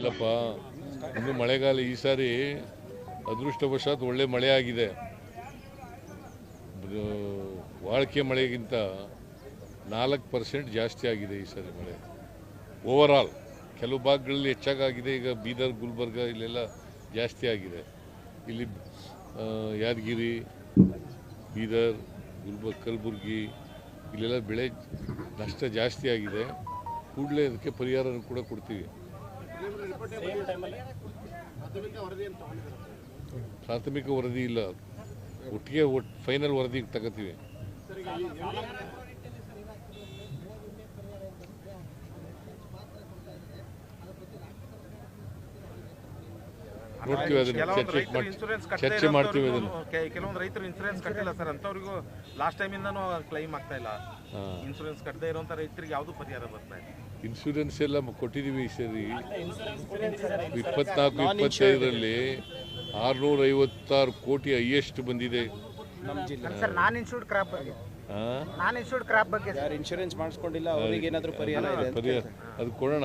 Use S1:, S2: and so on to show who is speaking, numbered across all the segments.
S1: ಇಲ್ಲಪ್ಪ, ಇನ್ನು ಮಳೆಗಾಲ ಈ ಸಾರಿ ಅದೃಷ್ಟವಶಾತ್ ಒಳ್ಳೆ ಮಳೆ ಆಗಿದೆ. ವಾಳ್ಕೆ ಮಳೆಗಿಂತ ನಾಲ್ಕು ಪರ್ಸೆಂಟ್ ಜಾಸ್ತಿ ಆಗಿದೆ ಈ ಸಾರಿ ಮಳೆ. ಓವರ್ ಆಲ್ ಕೆಲವು ಭಾಗಗಳಲ್ಲಿ ಹೆಚ್ಚಾಗಿದೆ ಈಗ ಬೀದರ್, ಗುಲ್ಬರ್ಗ ಇಲ್ಲೆಲ್ಲ ಜಾಸ್ತಿ ಆಗಿದೆ. ಇಲ್ಲಿ ಯಾದಗಿರಿ, ಬೀದರ್ ಗುಲ್ಬರ್ಗ ಕಲಬುರ್ಗಿ ಇಲ್ಲೆಲ್ಲ ಬೆಳೆ ನಷ್ಟ ಜಾಸ್ತಿ ಆಗಿದೆ. ಕೂಡಲೇ ಅದಕ್ಕೆ ಪರಿಹಾರನೂ ಕೂಡ ಕೊಡ್ತೀವಿ. ಪ್ರಾಥಮಿಕ ವರದಿ ಇಲ್ಲ. ಒಟ್ಟಿಗೆ ಒಟ್ಟು ಫೈನಲ್ ವರದಿ ತಗೋತೀವಿ. ನೋಡ್ತೀವಿ ಅದನ್ನ ಚರ್ಚೆ
S2: ರೈತರು
S1: ಮಾಡಿ ಚರ್ಚೆ ಮಾಡ್ತೀವಿ ಅದನ್ನು.
S2: ಕೆಲವೊಂದು ರೈತರು ಇನ್ಶೂರೆನ್ಸ್ ಕಟ್ಟಿಲ್ಲ ಸರ್ ಅಂತವ್ರಿಗೂ ಲಾಸ್ಟ್ ಟೈಮ್ ಇಂದನೂ ಕ್ಲೈಮ್ ಆಗ್ತಾ ಇಲ್ಲ. ಇನ್ಶೂರೆನ್ಸ್ ಕಟ್ಟದೇ ಇರುವಂತ ರೈತರಿಗೆ ಯಾವುದು ಪರಿಹಾರ ಬರ್ತಾ ಇಲ್ಲ.
S1: ಇನ್ಶೂರೆನ್ಸ್ ಎಲ್ಲ ಕೊಟ್ಟಿದೀವಿ ಕೊಟ್ಟಿದ್ದೀವಿ ಈ ಸರಿ ಇಪ್ಪತ್ನಾಲ್ಕು ಇಪ್ಪತ್ತೈದರಲ್ಲಿ ಆರುನೂರ ಐವತ್ತಾರು ಕೋಟಿ ಹೈಯೆಸ್ಟ್ ಬಂದಿದೆ.
S3: ಸರ್ ನಾನ್ ಇನ್ಶೂರ್ಡ್ ಕ್ರಾಪ್ ಬಗ್ಗೆ? ನಾನ್ ಇನ್ಶೂರ್ಡ್ ಕ್ರಾಪ್ ಬಗ್ಗೆ ಸರ್.
S4: ಇನ್ಶೂರೆನ್ಸ್ ಮಾಡಿಸ್ಕೊಂಡಿಲ್ಲ ಅವರಿಗೆ ಏನಾದರೂ ಪರಿಹಾರ
S1: ಪರಿಹಾರ. ಅದು ಕೊಡೋಣ.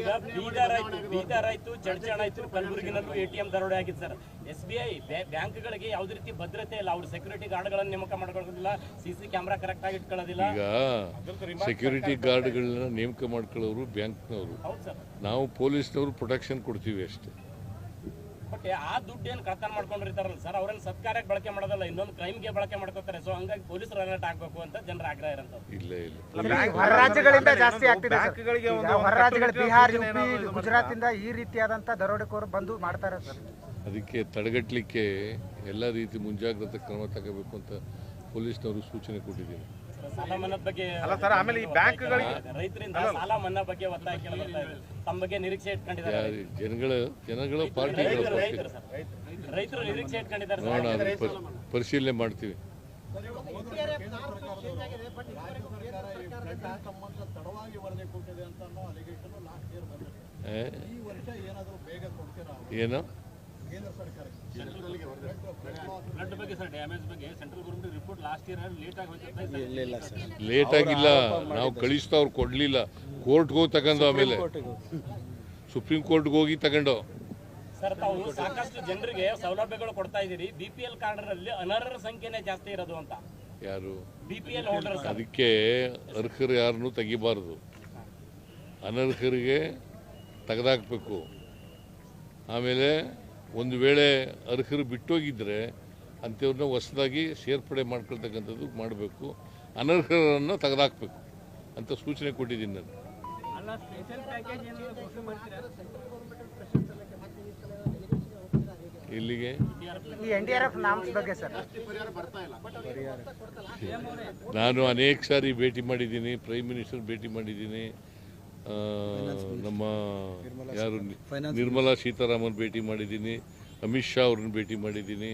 S5: ಈಗ ಬೀದರ್ ಆಯ್ತು ಬೀದರ್ ಆಯ್ತು ಚಡ್ಚಣ ಆಯ್ತು ಕಲಬುರಗಿನಲ್ಲೂ ಎಟಿಎಂ ದರೋಡೆ ಆಗಿದೆ ಸರ್. ಎಸ್ ಬಿ ಐ ಬ್ಯಾಂಕ್ಗಳಿಗೆ ಯಾವುದೇ ರೀತಿ ಭದ್ರತೆ ಇಲ್ಲ. ಅವ್ರು ಸೆಕ್ಯೂರಿಟಿ ಗಾರ್ಡ್ಗಳನ್ನು ನೇಮಕ ಮಾಡ್ಕೊಳ್ಳೋದಿಲ್ಲ ಸಿ ಸಿ ಕ್ಯಾಮ್ರಾ ಕರೆಕ್ಟ್ ಆಗಿ ಇಟ್ಕೊಳ್ಳೋದಿಲ್ಲ.
S1: ಈಗ ಸೆಕ್ಯೂರಿಟಿ ಗಾರ್ಡ್ಗಳನ್ನ ನೇಮಕ ಮಾಡ್ಕೊಳ್ಳೋರು ಬ್ಯಾಂಕ್ನವರು.
S5: ಹೌದು ಸರ್.
S1: ನಾವು ಪೊಲೀಸ್ನವರು ಪ್ರೊಟೆಕ್ಷನ್ ಕೊಡ್ತೀವಿ ಅಷ್ಟೇ.
S5: ಬಟ್ ಆ ದುಡ್ಡು ಏನು ಕಳ್ತನ ಮಾಡ್ಕೊಂಡಿರ್ತಾರಲ್ಲ ಸರ್ ಅವ್ರನ್ನ ಸತ್ಕಾರ್ಯಕ್ಕೆ ಬಳಕೆ ಮಾಡೋದಲ್ಲ ಇನ್ನೊಂದು ಕ್ರೈಮ್ಗೆ ಬಳಕೆ ಮಾಡ್ಕೋತಾರೆ. ಸೊ ಹಂಗಾಗಿ ಪೊಲೀಸರು ಅಲರ್ಟ್ ಆಗಬೇಕು ಅಂತ ಜನರ ಆಗ್ರಹ ಇರೋಂಥದ್ದು.
S1: ಇಲ್ಲ ಇಲ್ಲ.
S3: ಹೊರ ರಾಜ್ಯಗಳಿಂದ ಜಾಸ್ತಿ ಆಗ್ತಿದೆ ಸರ್.
S2: ಬ್ಯಾಂಕ್ಗಳಿಗೆ ಒಂದು
S3: ಹೊರ ರಾಜ್ಯಗಳು
S2: ಕಟ್ಟುನಿಟ್ಟಿನ
S3: ಬಿಹಾರ್ ಯುಪಿ ಗುಜರಾತ್ ಇಂದ ಈ ರೀತಿಯಾದಂತ ದರೋಡೆಕೋರು ಬಂದು ಮಾಡ್ತಾರೆ ಸರ್
S1: ಅದಕ್ಕೆ ತಡೆಗಟ್ಟಲಿಕ್ಕೆ ಎಲ್ಲ ರೀತಿ ಮುಂಜಾಗ್ರತೆ ಕ್ರಮ ತಗೋಬೇಕು ಅಂತ ಪೊಲೀಸ್ನವರು ಸೂಚನೆ ಕೊಟ್ಟಿದ್ದೀನಿ
S5: ಸಾಲ ಮನ್ನಾ ಬಗ್ಗೆ
S2: ಅಲ್ಲ ಸರ್ ಆಮೇಲೆ ಈ ಬ್ಯಾಂಕ್ಗಳಿಗೆ
S5: ರೈತರಿಂದ ಸಾಲ ಮನ್ನಾ ಬಗ್ಗೆ ಒತ್ತಾಯ ಕೇಳಿ ಬರ್ತಾ ಇದೆ. ತಮ್ಮ ಬಗ್ಗೆ ನಿರೀಕ್ಷೆ ಇಟ್ಕೊಂಡಿದ್ದಾರೆ.
S1: ಜನಗಳು ಜನಗಳು ಪಾರ್ಟಿ
S5: ರೈತರು ನಿರೀಕ್ಷೆ ಇಟ್ಕೊಂಡಿದ್ದಾರೆ
S1: ನೋಡೋಣ ಪರಿಶೀಲನೆ ಮಾಡ್ತೀವಿ? ಏನು?
S5: ಬ್ಲಡ್ ಬಗ್ಗೆ ಸರ್ ಡ್ಯಾಮೇಜ್ ಬಗ್ಗೆ ಸೆಂಟ್ರಲ್ ಗೌರ್ಮೆಂಟ್ ಲೇಟ್
S1: ಆಗಿಲ್ಲ. ನಾವು ಕಳಿಸ್ತಾ ಅವ್ರು ಕೊಡ್ಲಿಲ್ಲ. ಕೋರ್ಟ್ಗೆ ಹೋಗಿ ತಗೊಂಡು ಆಮೇಲೆ. ಸುಪ್ರೀಂ ಕೋರ್ಟ್ಗೆ ಹೋಗಿ ತಗೊಂಡು.
S5: ಸರ್ ತಾವು ಸಾಕಷ್ಟು ಜನರಿಗೆ ಸೌಲಭ್ಯಗಳು ಕೊಡ್ತಾ ಇದ್ದೀರಿ. ಬಿಪಿಎಲ್ ಪಿ ಎಲ್ ಕಾರ್ಡ್ನಲ್ಲಿ ಅನರ್ಹರ ಸಂಖ್ಯೆನೇ ಜಾಸ್ತಿ ಇರೋದು ಅಂತ.
S1: ಯಾರು?
S5: ಬಿಪಿಎಲ್ ಹೋಲ್ಡರ್
S1: ಅದಕ್ಕೆ ಅರ್ಹರು ಯಾರನ್ನು ತೆಗಿಬಾರದು. ಅನರ್ಹರಿಗೆ ತೆಗೆದಾಕ್ಬೇಕು. ಆಮೇಲೆ ಒಂದು ವೇಳೆ ಅರ್ಹರು ಬಿಟ್ಟೋಗಿದ್ರೆ ಅಂಥವ್ರನ್ನ ಹೊಸದಾಗಿ ಸೇರ್ಪಡೆ ಮಾಡ್ಕೊಳ್ತಕ್ಕಂಥದ್ದು ಮಾಡಬೇಕು. ಅನರ್ಹರನ್ನು ತೆಗೆದಾಕ್ಬೇಕು ಅಂತ ಸೂಚನೆ ಕೊಟ್ಟಿದ್ದೀನಿ ನಾನು. ಇಲ್ಲಿಗೆ ನಾನು ಅನೇಕ ಸಾರಿ ಭೇಟಿ ಮಾಡಿದ್ದೀನಿ ಪ್ರೈಮ್ ಮಿನಿಸ್ಟರ್ ಭೇಟಿ ಮಾಡಿದ್ದೀನಿ. ನಮ್ಮ ಯಾರು? ನಿರ್ಮಲಾ ಸೀತಾರಾಮನ್ ಭೇಟಿ ಮಾಡಿದ್ದೀನಿ ಅಮಿತ್ ಶಾ ಅವ್ರನ್ನ ಭೇಟಿ ಮಾಡಿದ್ದೀನಿ.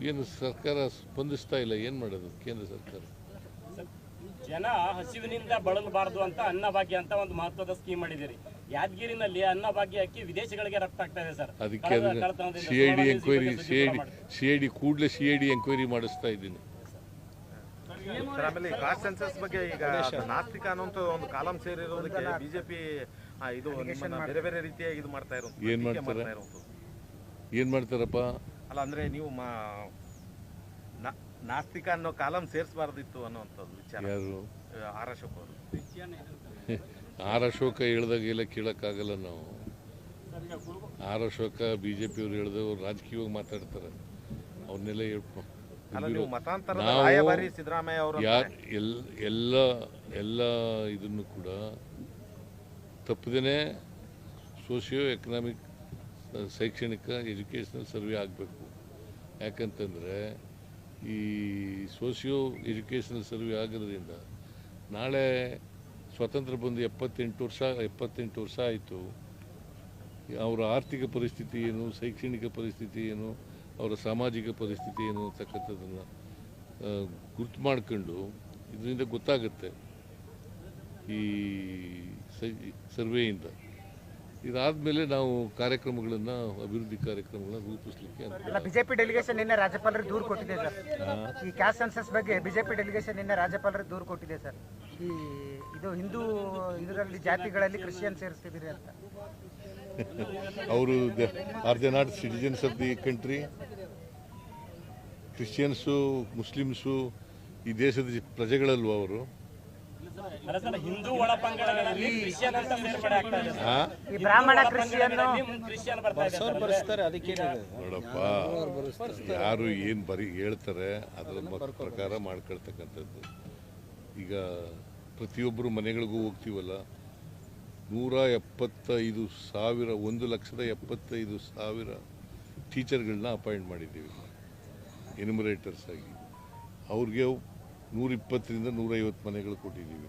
S1: ಏನು ಸರ್ಕಾರ ಸ್ಪಂದಿಸ್ತಾ ಇಲ್ಲ ಏನು ಮಾಡೋದು ಕೇಂದ್ರ ಸರ್ಕಾರ?
S5: ಜನ ಹಸಿವಿನಿಂದ ಬಳಲಬಾರದು ಅಂತ ಅನ್ನಭಾಗ್ಯ ಅಂತ ಒಂದು ಮಹತ್ವದ ಸ್ಕೀಮ್ ಮಾಡಿದಿರಿ ಯಾದಗಿರಿನಲ್ಲಿ ಅನ್ನಭಾಗ್ಯ ಅಕ್ಕಿ ವಿದೇಶಗಳಿಗೆ ರಫ್ತು ಆಗ್ತಾ ಇದೆ ಸರ್.
S1: ಅದಕ್ಕೆ
S5: CID
S1: C I D enquiry
S5: news
S1: C I D C I D ಕೂಡಲೇ ಸಿ ಐ ಡಿ ಎಂಕ್ವೈರಿ ಮಾಡಿಸ್ತಾ ಇದ್ದೀನಿ.
S2: ಸರ್ ಆಮೇಲೆ ಕಾಸ್ಟ್ ಸೆನ್ಸಸ್ ಬಗ್ಗೆ ಈಗ ನಾಸ್ತಿಕ ಅನ್ನೋಂಥ ಒಂದು ಕಾಲಂ ಸೇರಿರೋದಕ್ಕೆ ಬಿಜೆಪಿ ಇದು ಬೇರೆ ಬೇರೆ ರೀತಿಯಾಗಿ ಇದು ಮಾಡ್ತಾ ಇರೋದು
S1: ಏನ್ ಮಾಡ್ತಾರೆ? ಏನು ಮಾಡ್ತಾರಪ್ಪ?
S2: ಅಲ್ಲ ಅಂದ್ರೆ ನೀವು ಮಾ- ನಾಸ್ತಿಕ ಅನ್ನೋ ಕಾಲಂ ಸೇರಿಸಬಾರ್ದಿತ್ತು ಅನ್ನೋವಂಥದ್ದು ವಿಚಾರ.
S1: ಯಾರು?
S2: ಆರ್ ಅಶೋಕ್ ಅವರು.
S1: ಆರ್ ಅಶೋಕ ಹೇಳ್ದಾಗೆಲ್ಲ ಕೇಳೋಕ್ಕಾಗಲ್ಲ ನಾವು. ಆರ್ ಅಶೋಕ ಬಿ ಜೆ ಪಿಯವ್ರು ಹೇಳಿದವರು ರಾಜಕೀಯವಾಗಿ ಮಾತಾಡ್ತಾರೆ. ಅವ್ರನ್ನೆಲ್ಲ ಎಲ್ಲ ಎಲ್ಲ ಇದನ್ನು ಕೂಡ ತಪ್ಪದೇ ಸೋಷಿಯೋ ಎಕನಾಮಿಕ್ ಶೈಕ್ಷಣಿಕ ಎಜುಕೇಷನಲ್ ಸರ್ವೆ ಆಗಬೇಕು. ಯಾಕಂತಂದರೆ ಈ ಸೋಷಿಯೋ ಎಜುಕೇಷನಲ್ ಸರ್ವೆ ಆಗಿರೋದ್ರಿಂದ ನಾಳೆ ಸ್ವತಂತ್ರ ಬಂದು ಎಪ್ಪತ್ತೆಂಟು ವರ್ಷ ಎಪ್ಪತ್ತೆಂಟು ವರ್ಷ ಆಯಿತು. ಅವರ ಆರ್ಥಿಕ ಪರಿಸ್ಥಿತಿ ಏನು, ಶೈಕ್ಷಣಿಕ ಪರಿಸ್ಥಿತಿ ಏನು, ಅವರ ಸಾಮಾಜಿಕ ಪರಿಸ್ಥಿತಿ ಏನು ಅಂತಕ್ಕಂಥದ್ದನ್ನು ಗುರ್ತು ಮಾಡ್ಕೊಂಡು ಇದರಿಂದ ಗೊತ್ತಾಗುತ್ತೆ ಈ ಸರ್ವೆಯಿಂದ. ಇದಾದಮೇಲೆ ನಾವು ಕಾರ್ಯಕ್ರಮಗಳನ್ನು ಅಭಿವೃದ್ಧಿ ಕಾರ್ಯಕ್ರಮಗಳನ್ನು ರೂಪಿಸಲಿಕ್ಕೆ
S3: ಬಿಜೆಪಿ ಡೆಲಿಗೇಷನ್ ನಿನ್ನೆ ರಾಜ್ಯಪಾಲರಿಗೆ ದೂರು ಕೊಟ್ಟಿದೆ ಸರ್. ಈ ಕ್ಯಾಸ್ಟ್ ಸೆನ್ಸಸ್ ಬಗ್ಗೆ ಬಿಜೆಪಿ ಡೆಲಿಗೇಷನ್ ನಿನ್ನೆ ರಾಜ್ಯಪಾಲರಿಗೆ ದೂರು ಕೊಟ್ಟಿದೆ ಸರ್. ಈ ಇದು ಹಿಂದೂ ಇದರಲ್ಲಿ ಜಾತಿಗಳಲ್ಲಿ ಕ್ರಿಶ್ಚಿಯನ್ ಸೇರಿಸ್ತಿದ್ದೀರಿ ಅಂತ.
S1: ಅವರು are they not citizens of the country Christians Muslims ಈ ದೇಶದ ಪ್ರಜೆಗಳಲ್ವ ಅವರು?
S5: ಹಿಂದೂ ಕ್ರಿಶ್ಚಿಯನ್ ಅಂತ ಸೇರ್ಪಡೆ ಆಗ್ತಾ ಇದೆ
S3: ಬ್ರಾಹ್ಮಣ ಕ್ರಿಶ್ಚಿಯನ್
S5: ಬರ್ತಾರೆ.
S4: ಬರ್ಸ್ತಾರೆ ಅದಕ್ಕೇನಿದೆ
S1: ನೋಡಪ್ಪ ಯಾರು ಏನು ಬರೀ ಹೇಳ್ತಾರೆ ಅದರ ಪ್ರಕಾರ ಮಾಡ್ಕೊಳ್ತಕ್ಕಂಥದ್ದು. ಈಗ ಪ್ರತಿಯೊಬ್ಬರು ಮನೆಗಳಿಗೂ ಹೋಗ್ತೀವಲ್ಲ ನೂರ ಎಪ್ಪತ್ತೈದು ಸಾವಿರ ಒಂದು ಲಕ್ಷದ ಎಪ್ಪತ್ತೈದು ಸಾವಿರ ಟೀಚರ್ಗಳನ್ನ ಅಪಾಯಿಂಟ್ ಮಾಡಿದ್ದೀವಿ. ಎನ್ಯುಮರೇಟರ್ಸ್ ಆಗಿ. ಅವ್ರಿಗೆ ನೂರಿಪ್ಪತ್ತರಿಂದ ನೂರೈವತ್ತು ಮನೆಗಳು ಕೊಟ್ಟಿದ್ದೀವಿ.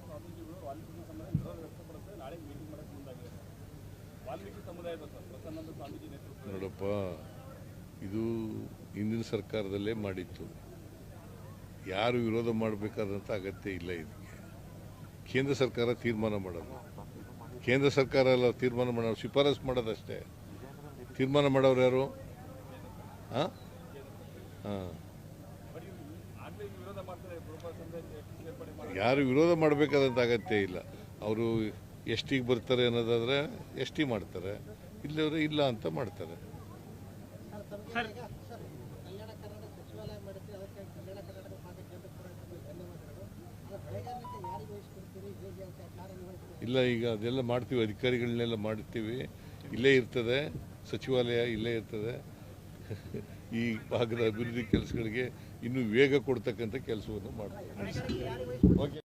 S1: ನೋಡಪ್ಪ ಇದು ಹಿಂದಿನ ಸರ್ಕಾರದಲ್ಲೇ ಮಾಡಿತ್ತು. ಯಾರು ವಿರೋಧ ಮಾಡಬೇಕಾದಂಥ ಅಗತ್ಯ ಇಲ್ಲ ಇದಕ್ಕೆ. ಕೇಂದ್ರ ಸರ್ಕಾರ ತೀರ್ಮಾನ ಮಾಡೋದು. ಕೇಂದ್ರ ಸರ್ಕಾರ ಎಲ್ಲ ತೀರ್ಮಾನ ಮಾಡೋದು ಶಿಫಾರಸು ಮಾಡೋದಷ್ಟೇ. ತೀರ್ಮಾನ ಮಾಡೋರು ಯಾರು? ಹಾಂ ಹಾಂ ಯಾರು ವಿರೋಧ ಮಾಡಬೇಕಾದಂಥ ಅಗತ್ಯ ಇಲ್ಲ. ಅವರು ಎಷ್ಟಿಗೆ ಬರ್ತಾರೆ ಅನ್ನೋದಾದರೆ ಎಸ್ ಟಿ ಮಾಡ್ತಾರೆ ಇಲ್ಲವ್ರೆ ಇಲ್ಲ ಅಂತ ಮಾಡ್ತಾರೆ. ಇಲ್ಲ ಈಗ ಅದೆಲ್ಲ ಮಾಡ್ತೀವಿ ಅಧಿಕಾರಿಗಳನ್ನೆಲ್ಲ ಮಾಡ್ತೀವಿ. ಇಲ್ಲೇ ಇರ್ತದೆ ಸಚಿವಾಲಯ ಇಲ್ಲೇ ಇರ್ತದೆ. ಈ ಭಾಗದ ಅಭಿವೃದ್ಧಿ ಕೆಲಸಗಳಿಗೆ ಇನ್ನೂ ವೇಗ ಕೊಡ್ತಕ್ಕಂಥ ಕೆಲಸವನ್ನು ಮಾಡ್ತೀವಿ. ಓಕೆ